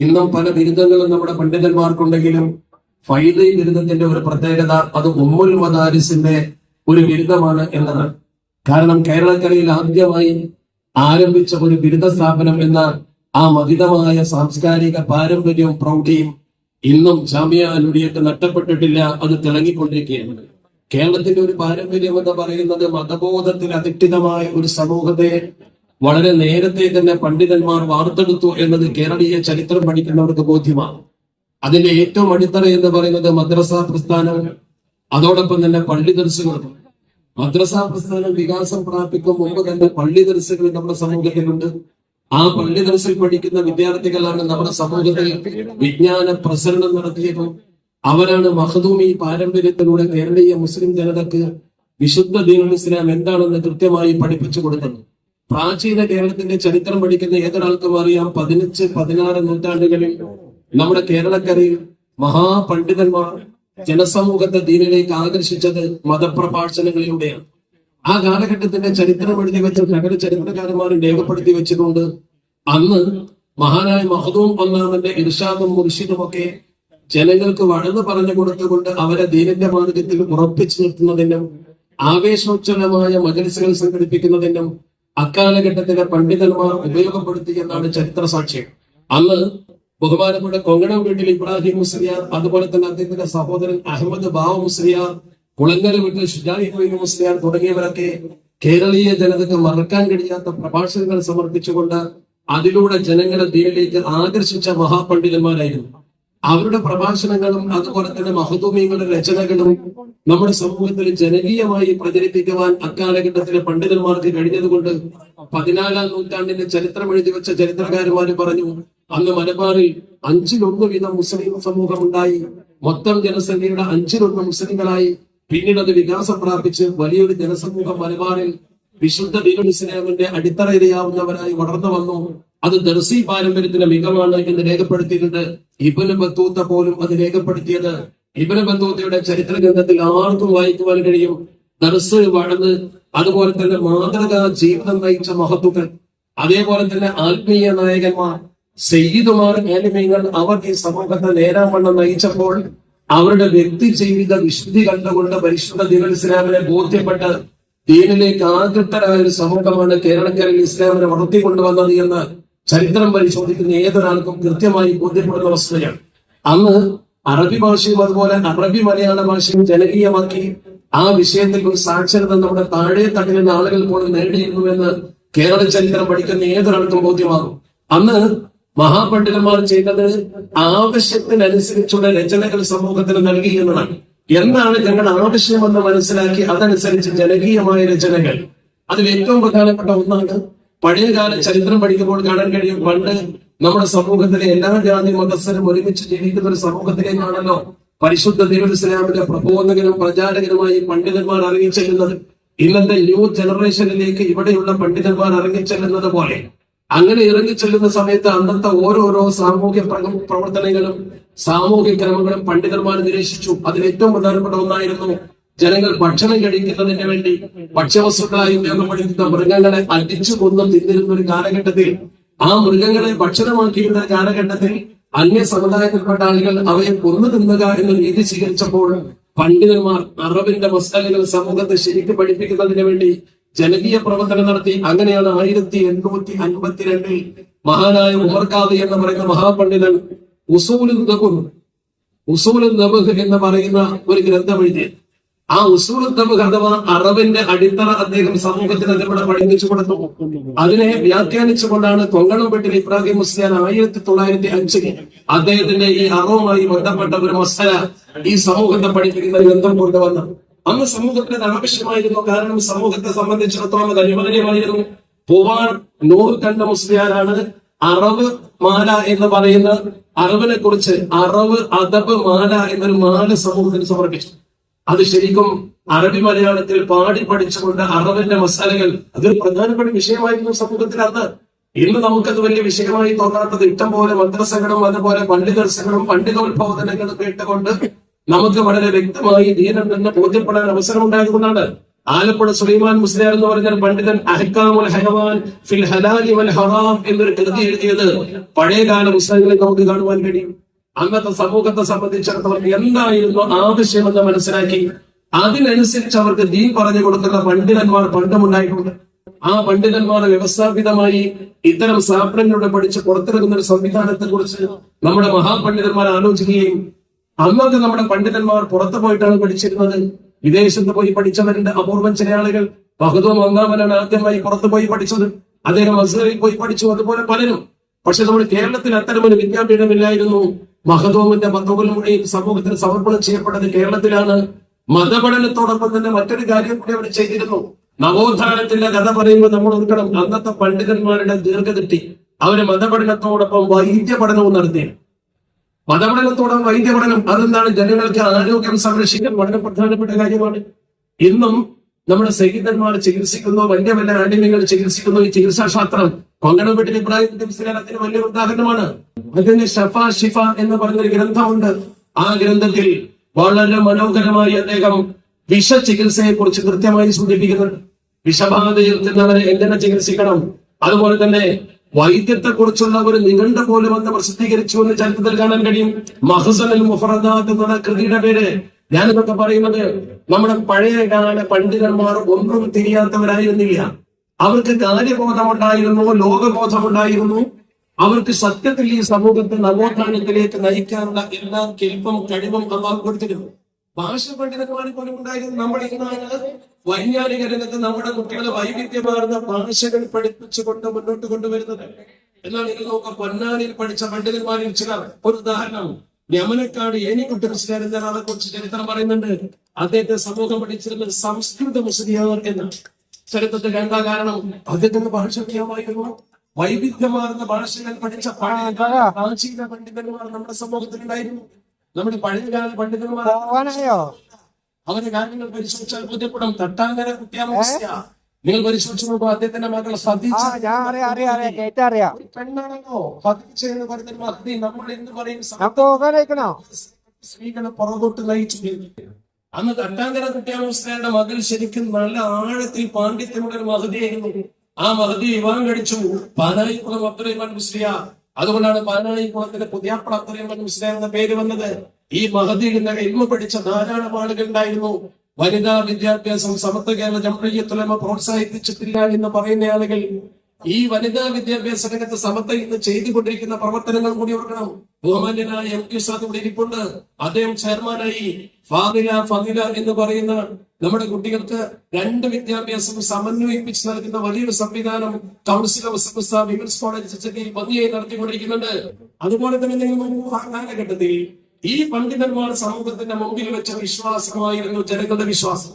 ഇന്നും പല ബിരുദങ്ങളും നമ്മുടെ പണ്ഡിതന്മാർക്കുണ്ടെങ്കിലും ഫൈദി ബിരുദത്തിന്റെ ഒരു പ്രത്യേകത അത് ഉമ്മുൽ മദാരിസിന്റെ ഒരു ബിരുദമാണ് എന്നതാണ് കാരണം കേരളക്കരയിൽ ആദ്യമായി ആരംഭിച്ച ഒരു ബിരുദ സ്ഥാപനം എന്ന ആ മതിതമായ സാംസ്കാരിക പാരമ്പര്യവും പ്രൗഢിയും ഇന്നും ജാമ്യ അനുടിയൊക്കെ നഷ്ടപ്പെട്ടിട്ടില്ല അത് തിളങ്ങിക്കൊണ്ടിരിക്കുകയാണ്. കേരളത്തിന്റെ ഒരു പാരമ്പര്യം എന്ന് പറയുന്നത് മതബോധത്തിൽ അധിഷ്ഠിതമായ ഒരു സമൂഹത്തെ വളരെ നേരത്തെ തന്നെ പണ്ഡിതന്മാർ വാർത്തെടുത്തു എന്നത് കേരളീയ ചരിത്രം പഠിക്കുന്നവർക്ക് ബോധ്യമാണ്. അതിന്റെ ഏറ്റവും അടിത്തറ എന്ന് പറയുന്നത് മദ്രസ പ്രസ്ഥാനം അതോടൊപ്പം തന്നെ പള്ളി ദർശകളും മദ്രസ പ്രസ്ഥാനം വികാസം പ്രാപിക്കും മുമ്പ് തന്നെ പള്ളി ദർശകൾ നമ്മുടെ സമൂഹത്തിലുണ്ട്. ആ പള്ളി ദർശയിൽ പഠിക്കുന്ന വിദ്യാർത്ഥികളാണ് നമ്മുടെ സമൂഹത്തിൽ വിജ്ഞാന പ്രസരണം നടത്തിയത്. അവരാണ് മഹദൂമി പാരമ്പര്യത്തിലൂടെ കേരളീയ മുസ്ലിം ജനതക്ക് വിശുദ്ധ ദീനുൽ ഇസ്ലാം എന്താണെന്ന് കൃത്യമായി പഠിപ്പിച്ചു കൊടുത്തത്. പ്രാചീന കേരളത്തിന്റെ ചരിത്രം പഠിക്കുന്ന ഏതൊരാൾക്കും അറിയാം. പതിനഞ്ച് പതിനാറ് നൂറ്റാണ്ടുകളിൽ നമ്മുടെ കേരളക്കരയിൽ മഹാപണ്ഡിതന്മാർ ജനസമൂഹത്തെ ദീനിലേക്ക് ആകർഷിച്ചത് മതപ്രഭാഷണങ്ങളിലൂടെയാണ്. ആ കാലഘട്ടത്തിന്റെ ചരിത്രം എഴുതി വെച്ച സകല ചരിത്രകാരന്മാരും രേഖപ്പെടുത്തി വെച്ചിട്ടുണ്ട്. അന്ന് മഹാനായ മഹദൂം ഒന്നാമന്റെ ഇർഷാദും മുർഷിദും ഒക്കെ ജനങ്ങൾക്ക് വഴന്ന് പറഞ്ഞു കൊടുത്തുകൊണ്ട് അവരെ ദീനന്റെ മാർഗത്തിൽ ഉറപ്പിച്ചു നിർത്തുന്നതിനും ആവേശോജ്വലമായ മജലിസുകൾ സംഘടിപ്പിക്കുന്നതിനും അക്കാലഘട്ടത്തിലെ പണ്ഡിതന്മാർ ഉപയോഗപ്പെടുത്തി എന്നാണ് ചരിത്ര സാക്ഷ്യം അന്ന് ബഹുമാനപ്പെട്ട കൊങ്കണം വീട്ടിൽ ഇബ്രാഹിം മുസ്ലിയാർ അതുപോലെ തന്നെ അദ്ദേഹത്തിന്റെ സഹോദരൻ അഹമ്മദ് ബാവ മുസ്ലിയാർ കുളങ്കര വീട്ടിൽ ഷുജാഹിബീൻ മുസ്ലിയാർ തുടങ്ങിയവരൊക്കെ കേരളീയ ജനതയ്ക്ക് മറക്കാൻ കഴിയാത്ത പ്രഭാഷണങ്ങൾ സമർപ്പിച്ചുകൊണ്ട് അതിലൂടെ ജനങ്ങളെ ദീനിലേക്ക് ആകർഷിച്ച മഹാപണ്ഡിതന്മാരായിരുന്നു. അവരുടെ പ്രഭാഷണങ്ങളും അതുപോലെ തന്നെ മഹത്വമീങ്ങളുടെ രചനകളും നമ്മുടെ സമൂഹത്തിൽ ജനകീയമായി പ്രചരിപ്പിക്കുവാൻ അക്കാലഘട്ടത്തിലെ പണ്ഡിതന്മാർക്ക് കഴിഞ്ഞതുകൊണ്ട് പതിനാലാം നൂറ്റാണ്ടിന്റെ ചരിത്രം എഴുതി വെച്ച ചരിത്രകാരന്മാര് പറഞ്ഞു അന്ന് മലബാറിൽ അഞ്ചിലൊന്ന് വീതം മുസ്ലിം സമൂഹം ഉണ്ടായി മൊത്തം ജനസംഖ്യയുടെ അഞ്ചിലൊന്ന് മുസ്ലിങ്ങളായി. പിന്നീട് അത് വികാസം പ്രാപിച്ച് വലിയൊരു ജനസമൂഹം മലബാറിൽ വിശുദ്ധ ദീനുൽ സ്നേഹത്തിന്റെ അടിത്തറയിലെയാവുന്നവരായി വളർന്നു വന്നു. അത് ദർസി പാരമ്പര്യത്തിന്റെ മികവാണ് എന്ന് രേഖപ്പെടുത്തിയിട്ടുണ്ട്. ഇബന് ബത്തൂത്ത പോലും അത് രേഖപ്പെടുത്തിയത്. ഇബന് ബത്തൂത്തയുടെ ചരിത്ര ഗ്രന്ഥത്തിൽ ആർക്കും വായിക്കുവാൻ കഴിയും. ദർസ് വളർന്ന് അതുപോലെ തന്നെ മാതൃകാ ജീവിതം നയിച്ച മഹത്വങ്ങൾ അതേപോലെ തന്നെ ആത്മീയ നായകന്മാർ സയ്യിദുമാർ ഏലിമീങ്ങൾ അവർ ഈ സമൂഹത്തെ നേരാവണ്ണം നയിച്ചപ്പോൾ അവരുടെ വ്യക്തി ജീവിത വിശുദ്ധി കണ്ടുകൊണ്ട് പരിശുദ്ധ ദീനുൽ ഇസ്ലാമിനെ ബോധ്യപ്പെട്ട് ദീനിലേക്ക് ആകൃഷ്ടരായ ഒരു സമൂഹമാണ് കേരളക്കരയിൽ ഇസ്ലാമിനെ വളർത്തിക്കൊണ്ടുവന്നത് എന്ന് ചരിത്രം പരിശോധിക്കുന്ന ഏതൊരാൾക്കും കൃത്യമായി ബോധ്യപ്പെടുന്ന വസ്തുതയാണ് അന്ന് അറബി ഭാഷയും അതുപോലെ അറബി മലയാള ഭാഷയും ജനകീയമാക്കി ആ വിഷയത്തിൽ ഒരു സാക്ഷരത നമ്മുടെ താഴെ തട്ടിലുള്ള ആളുകൾ പോലും നേടിയിരുന്നു എന്ന് കേരള ചരിത്രം പഠിക്കുന്ന ഏതൊരാൾക്കും ബോധ്യമാകും. അന്ന് മഹാപണ്ഡിതന്മാർ ചെയ്തത് ആവശ്യത്തിനനുസരിച്ചുള്ള രചനകൾ സമൂഹത്തിന് നൽകി എന്നതാണ്. എന്താണ് ഞങ്ങളുടെ ആവശ്യമെന്ന് മനസ്സിലാക്കി അതനുസരിച്ച് ജനകീയമായ രചനകൾ. അതിൽ ഏറ്റവും പ്രധാനപ്പെട്ട ഒന്നാണ് പഴയകാല ചരിത്രം പഠിക്കുമ്പോൾ കാണാൻ കഴിയും പണ്ട് നമ്മുടെ സമൂഹത്തിലെ എല്ലാ ജാതി മതസ്ഥരും ഒരുമിച്ച് ജീവിക്കുന്ന ഒരു സമൂഹത്തിലേക്കാണല്ലോ പരിശുദ്ധ ദൈവസ്ലാമിന്റെ പ്രബോധകനും പ്രചാരകനുമായി പണ്ഡിതന്മാർ ഇറങ്ങിച്ചെല്ലുന്നത്. ഇന്നത്തെ ന്യൂ ജനറേഷനിലേക്ക് ഇവിടെയുള്ള പണ്ഡിതന്മാർ ഇറങ്ങിച്ചെല്ലുന്നത് പോലെ. അങ്ങനെ ഇറങ്ങിച്ചെല്ലുന്ന സമയത്ത് അന്നത്തെ ഓരോരോ സാമൂഹ്യ പ്രവർത്തനങ്ങളും സാമൂഹ്യ ക്രമങ്ങളും പണ്ഡിതന്മാർ നിരീക്ഷിച്ചു. അതിൽ ഏറ്റവും പ്രധാനപ്പെട്ട ഒന്നായിരുന്നു ജനങ്ങൾ ഭക്ഷണം കഴിക്കുന്നതിന് വേണ്ടി ഭക്ഷ്യവസ്തുക്കളായി ഉപയോഗപ്പെടുത്തുന്ന മൃഗങ്ങളെ അടിച്ചു കൊന്ന് തിന്നിരുന്ന ഒരു കാലഘട്ടത്തിൽ ആ മൃഗങ്ങളെ ഭക്ഷണമാക്കിയിരുന്ന കാലഘട്ടത്തിൽ അന്യ സമുദായത്തിൽപ്പെട്ട ആളുകൾ അവയെ കൊന്നു തിന്നുക എന്ന രീതി സ്വീകരിച്ചപ്പോൾ പണ്ഡിതന്മാർ അറബിന്റെ മസാലകൾ സമൂഹത്തെ ശരിക്കും പഠിപ്പിക്കുന്നതിന് വേണ്ടി ജനകീയ പ്രവർത്തനം നടത്തി. അങ്ങനെയാണ് ആയിരത്തി എണ്ണൂറ്റി അൻപത്തിരണ്ടിൽ മഹാനായ ഉമർഖാദി എന്ന് പറയുന്ന മഹാപണ്ഡിതൻ ഉസൂലുൽ നബുഹ് ഉസൂലുൽ എന്ന് പറയുന്ന ഒരു ഗ്രന്ഥം എഴുതി ആ നബുഹ് അഥവാ അറബിന്റെ അടിത്തറ അദ്ദേഹം സമൂഹത്തിന് അതിലൂടെ പഠിപ്പിച്ചു കൊടുത്തു അതിനെ വ്യാഖ്യാനിച്ചുകൊണ്ടാണ് കൊങ്കണംപെട്ടിൽ ഇബ്രാഹിം മുസ്ലിയാൻ ആയിരത്തി തൊള്ളായിരത്തി അഞ്ചിൽ അദ്ദേഹത്തിന്റെ ഈ അറവുമായി ബന്ധപ്പെട്ട ഒരു മസല ഈ സമൂഹത്തെ പഠിപ്പിക്കുന്ന ഗ്രന്ഥം കൊണ്ടുവന്നത്. അന്ന് സമൂഹത്തിന് ആവശ്യമായിരുന്നു കാരണം സമൂഹത്തെ സംബന്ധിച്ചിടത്തോളം അനിവാര്യമായിരുന്നു. പോവാൻ നൂറ് കണ്ട മുസ്ലിയാരാണ്. അറബ് മാല എന്ന് പറയുന്ന അറവിനെ കുറിച്ച് അറവ് അദബ് മാല എന്നൊരു മാല സമൂഹത്തിന് സമർപ്പിച്ചു. അത് ശരിക്കും അറബി മലയാളത്തിൽ പാടി പഠിച്ചുകൊണ്ട് അറബിന്റെ മസാലകൾ അതൊരു പ്രധാനപ്പെട്ട വിഷയമായിരുന്നു സമൂഹത്തിൽ അന്ന്. ഇന്ന് നമുക്കത് വലിയ വിഷയമായി തോന്നാത്തത് ഇഷ്ടം പോലെ മദ്രസകളും അതുപോലെ പണ്ഡിതർസകളും പണ്ഡിതോത്ബോധനങ്ങളും കേട്ടുകൊണ്ട് നമുക്ക് വളരെ വ്യക്തമായി ദീനം തന്നെ ബോധ്യപ്പെടാൻ അവസരം ഉണ്ടായതുകൊണ്ടാണ് ആലപ്പുഴ സുലൈമാൻ മുസ്ലിയാർ എന്ന് പറഞ്ഞ പണ്ഡിതൻ അഹ്കാമുൽ ഹയവാൻ ഫിൽ ഹലാലി വൽ ഹറാം എന്നൊരു കൃതി എഴുതിയത് പഴയകാല പുസ്തകങ്ങളിൽ നമുക്ക് കാണുവാൻ കഴിയും. അന്നത്തെ സമൂഹത്തെ സംബന്ധിച്ചിടത്തോളം എന്തായിരുന്നു ആവശ്യമെന്ന് മനസ്സിലാക്കി? അതിനനുസരിച്ച് അവർക്ക് ദീൻ പറഞ്ഞു കൊടുക്കുന്ന പണ്ഡിതന്മാർ പണ്ടുമുണ്ടായിട്ടുണ്ട്. ആ പണ്ഡിതന്മാർ വ്യവസ്ഥാപിതമായി ഇത്തരം സാപ്നങ്ങളുടെ പഠിച്ച് പുറത്തിറങ്ങുന്ന ഒരു സംവിധാനത്തെ കുറിച്ച് നമ്മുടെ മഹാപണ്ഡിതന്മാർ ആലോചിക്കുകയും അന്നൊക്കെ നമ്മുടെ പണ്ഡിതന്മാർ പുറത്തു പോയിട്ടാണ് പഠിച്ചിരുന്നത്. വിദേശത്ത് പോയി പഠിച്ചവരുടെ അപൂർവം ചില ആളുകൾ. ബഹദൂം ഒന്നാമനാണ് ആദ്യമായി പുറത്തു പോയി പഠിച്ചത്. അദ്ദേഹം അസറിൽ പോയി പഠിച്ചു അതുപോലെ പലരും. പക്ഷെ നമ്മുടെ കേരളത്തിൽ അത്തരമൊരു വിദ്യാപീഠമില്ലായിരുന്നു. മഹദൂമിന്റെ മതകുലമുടെയും സമൂഹത്തിന് സമർപ്പണം ചെയ്യപ്പെട്ടത് കേരളത്തിലാണ്. മതപഠനത്തോടൊപ്പം തന്നെ മറ്റൊരു കാര്യം കൂടി അവർ ചെയ്തിരുന്നു. നവോത്ഥാനത്തിന്റെ കഥ പറയുമ്പോൾ നമ്മൾ ഓർക്കണം അന്നത്തെ പണ്ഡിതന്മാരുടെ ദീർഘദൃഷ്ടി. അവർ മതപഠനത്തോടൊപ്പം വൈദ്യ പഠനവും നടത്തി. മതപഠനത്തോടൊപ്പം വൈദ്യ പഠനം അതെന്താണ്? ജനങ്ങൾക്ക് ആരോഗ്യം സംരക്ഷിക്കാൻ വളരെ പ്രധാനപ്പെട്ട കാര്യമാണ്. ഇന്നും നമ്മുടെ സൈനികന്മാർ ചികിത്സിക്കുന്നു വലിയ വലിയ ആനിമ്യങ്ങൾ ചികിത്സിക്കുന്നു ഈ ചികിത്സാശാസ്ത്രം കൊങ്കണപ്പെട്ടി ഇബ്രാഹിം അതിന് വലിയ ഉദാഹരണമാണ്. അതിന് ഷഫ ഷിഫ എന്ന് പറഞ്ഞൊരു ഗ്രന്ഥമുണ്ട്. ആ ഗ്രന്ഥത്തിൽ വളരെ മനോഹരമായി അദ്ദേഹം വിഷ ചികിത്സയെ കുറിച്ച് കൃത്യമായി സൂചിപ്പിക്കുന്നുണ്ട്. വിഷബാധയിൽ നിന്നവരെ എങ്ങനെ ചികിത്സിക്കണം? അതുപോലെ തന്നെ വൈദ്യത്തെ കുറിച്ചുള്ള ഒരു നിഘണ്ട പോലും അന്ന് പ്രസിദ്ധീകരിച്ചു എന്ന് ചരിത്രത്തിൽ കാണാൻ കഴിയും. മഹസനൽ മുഫറദാത്ത് എന്ന കൃതിയുടെ പേര് ഞാനിതൊക്കെ പറയുന്നത് നമ്മുടെ പഴയ കാല പണ്ഡിതന്മാർ ഒന്നും തിരിയാത്തവരായിരുന്നില്ല. അവർക്ക് കാര്യബോധമുണ്ടായിരുന്നു ലോകബോധമുണ്ടായിരുന്നു. അവർക്ക് സത്യത്തിൽ ഈ സമൂഹത്തെ നവോത്ഥാനത്തിലേക്ക് നയിക്കാനുള്ള എല്ലാ കെൽപ്പും കഴിവും അള്ളാഹു കൊടുത്തിരുന്നു. ഭാഷ പണ്ഡിതന്മാരെ പോലും ഉണ്ടായിരുന്നു നമ്മൾ ഇന്നാണ്. വൈജ്ഞാനിക രംഗത്ത് നമ്മുടെ കുട്ടികളെ വൈവിധ്യമാർന്ന ഭാഷകൾ പഠിപ്പിച്ചുകൊണ്ട് മുന്നോട്ട് കൊണ്ടുവരുന്നത്. എന്നാൽ ഇത് നോക്കാം പൊന്നാനിയിൽ പഠിച്ച പണ്ഡിതന്മാരിൽ ചിലർ. ഒരു ഉദാഹരണം. യമനക്കാട് ഏനിക്കുട്ടി മുസ്ലിയാർ എന്ന ആളെ കുറിച്ച് ചരിത്രം പറയുന്നുണ്ട്. അദ്ദേഹത്തെ സമൂഹം പഠിച്ചിരുന്ന സംസ്കൃത മുസ്ലിയാർ എന്ന ചരിത്രത്തിൽ രണ്ടാം കാരണം അദ്ദേഹത്തിന്റെ ഭാഷ വൈവിധ്യമാർന്ന ഭാഷകൾ പഠിച്ച പഴയ പ്രാചീന പണ്ഡിതന്മാർ നമ്മുടെ സമൂഹത്തിലുണ്ടായിരുന്നു. നമ്മുടെ പഴയകാല പണ്ഡിതന്മാർ അവരുടെ കാര്യങ്ങൾ പരിശോധിച്ചാൽ ബോധ്യപ്പെടും. തട്ടാങ്കര കുട്ടിയാമസ്യ നിങ്ങൾ പരിശോധിച്ചു അദ്ദേഹത്തിന്റെ മകൾ പെണ്ണാണല്ലോ സതീശ എന്ന് പറയുന്ന മഹതി നമ്മൾ എന്ന് പറയും നമുക്ക് പോകാനായിക്കണോ സ്ത്രീകളെ പുറകോട്ട് നയിച്ചു അന്ന് തട്ടാങ്കര കുട്ടിയാമസ്യയുടെ മകൾ ശരിക്കും നല്ല ആഴത്തിൽ പാണ്ഡിത്യമുള്ള ഒരു മഹതിയായിരുന്നു. ആ മഹതി വിവാഹം കഴിച്ചു. പാനായിക്കുളം അബ്ദുറഹ്മാൻ മുസ്ലിയ അതുകൊണ്ടാണ് പാനായിക്കുളത്തിന്റെ പുതിയാപ്പള അത്രയും മുസ്ലിയ എന്ന പേര് വന്നത്. ഈ മഹതിയിൽ നിന്ന് ഇൽമ പഠിച്ച ധാരാളം ആളുകൾ ഉണ്ടായിരുന്നു. വനിതാ വിദ്യാഭ്യാസം സമത്വ കേരള ജംഹൂരിയത്തുലമ പ്രോത്സാഹിപ്പിച്ചിട്ടില്ല എന്ന് പറയുന്ന ആളുകൾ ഈ വനിതാ വിദ്യാഭ്യാസ രംഗത്ത് സമത്വ ഇന്ന് ചെയ്തുകൊണ്ടിരിക്കുന്ന പ്രവർത്തനങ്ങൾ കൂടി ഓർക്കണം. ബഹുമാന്യനായ എം പി സാദ് ഇവിടെ ഇരിപ്പുണ്ട്. അദ്ദേഹം ചെയർമാനായി ഫാദില ഫതില എന്ന് പറയുന്ന നമ്മുടെ കുട്ടികൾക്ക് രണ്ട് വിദ്യാഭ്യാസം സമന്വയിപ്പിച്ച് നൽകുന്ന വലിയൊരു സംവിധാനം കൗൺസിൽ ഓഫ് വിമൻസ് കോളേജ് ഭംഗിയായി നടത്തിക്കൊണ്ടിരിക്കുന്നുണ്ട്. അതുപോലെ തന്നെ നിങ്ങൾ കാലഘട്ടത്തിൽ ഈ പണ്ഡിതന്മാർ സമൂഹത്തിന്റെ മുമ്പിൽ വെച്ച വിശ്വാസമായിരുന്നു ജനങ്ങളുടെ വിശ്വാസം.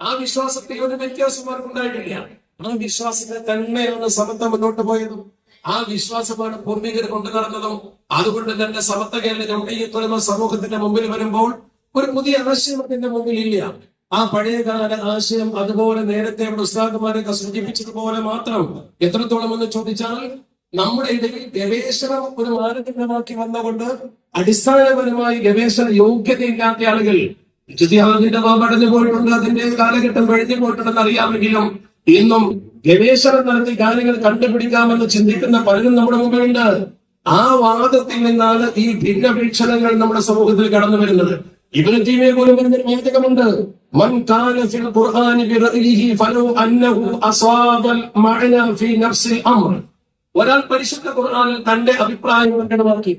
ആ വിശ്വാസത്തിൽ ഒരു വ്യത്യാസമാർക്കുണ്ടായിട്ടില്ല ആ വിശ്വാസത്തെ തന്നെയാണ് സമത്വം മുന്നോട്ട് പോയതും. ആ വിശ്വാസമാണ് പൂർവികർ കൊണ്ടു നടന്നതും. അതുകൊണ്ട് തന്നെ സമത്വ കേരള ജംഹീയത്തുലമ സമൂഹത്തിന്റെ മുമ്പിൽ വരുമ്പോൾ ഒരു പുതിയ ആശയം അതിന്റെ മുമ്പിൽ ഇല്ല ആ പഴയകാല ആശയം അതുപോലെ നേരത്തെ ഉസ്താദുമാരൊക്കെ സൂചിപ്പിച്ചതുപോലെ മാത്രം. എത്രത്തോളം എന്ന് ചോദിച്ചാൽ നമ്മുടെ ഇടയിൽ ഗവേഷണം ഒരു മാനദണ്ഡമാക്കി വന്നുകൊണ്ട് അടിസ്ഥാനപരമായി ഗവേഷണ യോഗ്യതയില്ലാത്ത ആളുകൾ ജിതിഹാദിന്റെ പഠനം പോയിട്ടുണ്ട്. അതിന്റെ കാലഘട്ടം കഴിഞ്ഞു പോയിട്ടുണ്ടെന്ന് അറിയാമെങ്കിലും ഇന്നും ഗവേഷണം നടത്തി കാര്യങ്ങൾ കണ്ടുപിടിക്കാമെന്ന് ചിന്തിക്കുന്ന പലരും നമ്മുടെ മുമ്പിലുണ്ട്. ആ വാദത്തിൽ നിന്നാണ് ഈ ഭിന്ന വീക്ഷണങ്ങൾ നമ്മുടെ സമൂഹത്തിൽ കടന്നു വരുന്നത്. ഇവരുടെ ടീമെ പോലും ഒരാൾ പരിശുദ്ധ ഖുർആനിൽ തന്റെ അഭിപ്രായം പ്രകടമാക്കി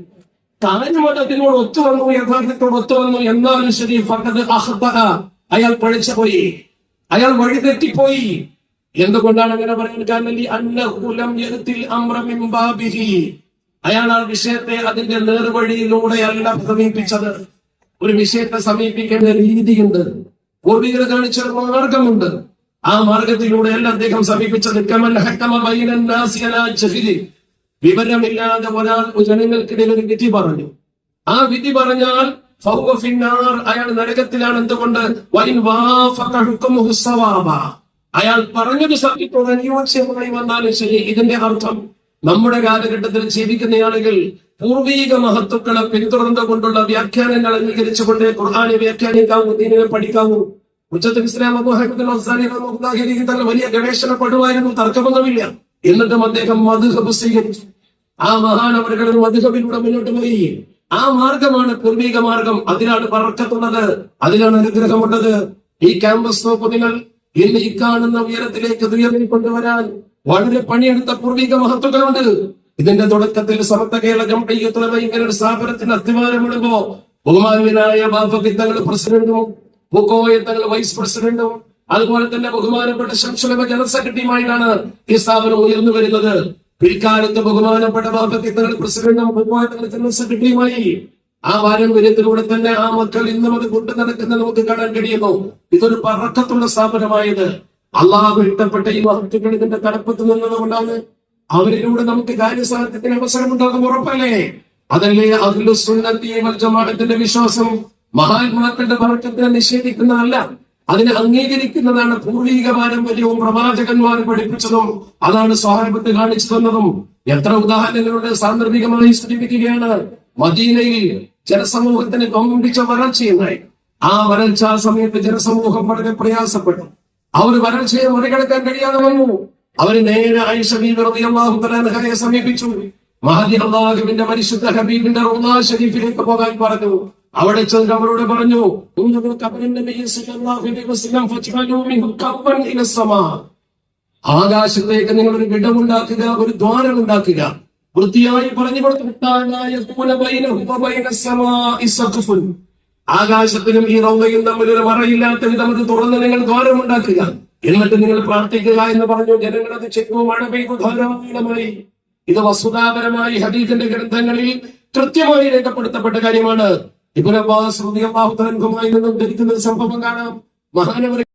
കാര്യമത് അതിനോട് ഒത്തുവന്നു യഥാർത്ഥത്തോട് ഒത്തുവന്നു എന്നാലും ശരി ഫഖദ് അഖ്തഅ അയാൾ പഴിച്ചുപോയി അയാൾ വഴിതെറ്റിപ്പോയി എന്തുകൊണ്ടാണ് അങ്ങനെ പറയാൻ കാരണം അയാൾ ആ വിഷയത്തെ അതിന്റെ നേർവഴിയിലൂടെയല്ല സമീപിച്ചത്. ഒരു വിഷയത്തെ സമീപിക്കേണ്ട രീതിയുണ്ട്. പൂർവികർ കാണിച്ച മാർഗമുണ്ട്. ആ മാർഗത്തിലൂടെയല്ല അദ്ദേഹം സമീപിച്ചത്. വിവരമില്ലാതെ ഒരാൾ ജനങ്ങൾക്കിടയിൽ ഒരു വിധി പറഞ്ഞു. ആ വിധി പറഞ്ഞാൽ അയാൾ നരകത്തിലാണ് എന്തുകൊണ്ട്. അയാൾ പറഞ്ഞത് സത്യത്തോട് അനുയോജ്യമായി വന്നാലും ശരി. ഇതിന്റെ അർത്ഥം നമ്മുടെ കാലഘട്ടത്തിൽ ജീവിക്കുന്ന ആളുകൾ പൂർവീക മഹത്വക്കളെ പിന്തുടർന്നുകൊണ്ടുള്ള വ്യാഖ്യാനങ്ങൾ അംഗീകരിച്ചുകൊണ്ട് ഖുർആാനെ വ്യാഖ്യാനിക്കാവൂ ദീനിനെ പഠിക്കാവൂ. ഉച്ചത്തിൽ ഇസ്ലാം അബൂ ഹൈബത്തുൽ അൻസാരി അൻഹു തങ്ങൾ വലിയ ഗവേഷണപ്പെടുവായിരുന്നു തർക്കമൊന്നുമില്ല. എന്നിട്ടും അദ്ദേഹം മധുഹബ് സ്വീകരിച്ചു. ആ മഹാനവരുകൾ മധുഹബിലൂടെ മുന്നോട്ട് പോയി. ആ മാർഗമാണ് പൂർവിക മാർഗം. അതിനാണ് പറക്കത്തുള്ളത്. അതിനാണ് അനുഗ്രഹമുള്ളത്. ഈ ക്യാമ്പസ് തോപ്പുകൾ ഇന്ന് ഈ കാണുന്ന ഉയരത്തിലേക്ക് ഉയർത്തി കൊണ്ടുവരാൻ വളരെ പണിയെടുത്ത പൂർവിക മഹത്വങ്ങളുണ്ട് ഇതിന്റെ തുടക്കത്തിൽ സമത്ത കേരള ജംഹയ്യത്തുലമ ഇങ്ങനെ ഒരു സ്ഥാപനത്തിന് അധികാരമിടുമ്പോ ബഹുമാനീയനായ ബാഫക്കിത്തങ്ങൾ പ്രസിഡന്റും ബുക്കോയ തങ്ങൾ വൈസ് പ്രസിഡന്റും അതുപോലെ തന്നെ ബഹുമാനപ്പെട്ട ശംസുലഭ ജനറൽ സെക്രട്ടറിയുമായിട്ടാണ് ഈ സ്ഥാപനം ഉയർന്നു വരുന്നത്. പിൽക്കാലത്ത് ബഹുമാനപ്പെട്ട ബാഫക്കിത്തങ്ങൾ പ്രസിഡന്റും ബുക്കോയ ജനറൽ സെക്രട്ടറിയുമായി ആ പാരമ്പര്യത്തിലൂടെ തന്നെ ആ മക്കൾ ഇന്നും അത് കൊണ്ടു നടക്കുന്ന നമുക്ക് കാണാൻ കഴിയുന്നു. ഇതൊരു പറക്കത്തുള്ള സ്ഥാപനമായത്. അള്ളാഹു ഇഷ്ടപ്പെട്ട ഈ മഹത്വങ്ങൾ ഇതിന്റെ തലപ്പത്ത് നിന്നതുകൊണ്ടാണ് അവരിലൂടെ നമുക്ക് കാര്യസാധ്യത്തിന് അവസരമുണ്ടാകും ഉറപ്പല്ലേ? അതല്ലേ അഖിലു സുന്നത്തി വൽ ജമാഅത്തിന്റെ വിശ്വാസം? മഹാത്മാക്കളുടെ വർക്കത്തിനെ നിഷേധിക്കുന്നതല്ല അതിനെ അംഗീകരിക്കുന്നതാണ് പൂർവീക പാരമ്പര്യവും പ്രവാചകന്മാർ പഠിപ്പിച്ചതും അതാണ് സ്വാഹബത്ത് കാണിച്ചു തന്നതും. എത്ര ഉദാഹരണങ്ങളുടെ സാന്ദർഭികമായി സൂചിപ്പിക്കുകയാണ് മദീനയിൽ ജനസമൂഹത്തിന് കൊമ്പിച്ച വരൾച്ചയുണ്ടായി. ആ വരൾച്ച സമയത്ത് ജനസമൂഹം വളരെ പ്രയാസപ്പെട്ടു. അവർ വരൾച്ചയെ മറികടക്കാൻ കഴിയാതെ വന്നു. അവർ നേരെ ആയിഷ സമീപിച്ചു. മഹദി അള്ളാഹുവിന്റെ പരിശുദ്ധ ഹബീബിന്റെ റൗളാ ഷരീഫിലേക്ക് പോകാൻ പറഞ്ഞു. അവിടെ ചെന്ന് അവരോട് പറഞ്ഞു "ഉന്നത ഖബറിൻ നബി അലൈഹി വസല്ലം ഫജ്അലൂ മിൻഹു ഖബ്ബൻ ഇല സമാ. ആകാശത്തേക്ക് നിങ്ങൾ ഒരു ഇടമുണ്ടാക്കുക ഒരു ദ്വാരം ഉണ്ടാക്കുക. വൃത്തിയായി പറഞ്ഞു കൊടുത്തു. ആകാശത്തിനും ഈ റൗവയും തമ്മിൽ ഒരു മറയില്ലാത്ത വിധം അത് തുറന്ന് നിങ്ങൾ ദ്വാരം ഉണ്ടാക്കുക. എന്നിട്ട് നിങ്ങൾ പ്രാർത്ഥിക്കുക എന്ന് പറഞ്ഞു ജനങ്ങൾ അത് ചെയ്തു മഴ പെയ്തു ധാരാളമായി. ഇത് വസ്തുതാപരമായി ഹദീസിന്റെ ഗ്രന്ഥങ്ങളിൽ കൃത്യമായി രേഖപ്പെടുത്തപ്പെട്ട കാര്യമാണ്. അബ്ബാസ് റളിയല്ലാഹു തആല അൻഹുമായി നിന്നും ധരിക്കുന്ന സംഭവം കാണാം. മഹാനവർ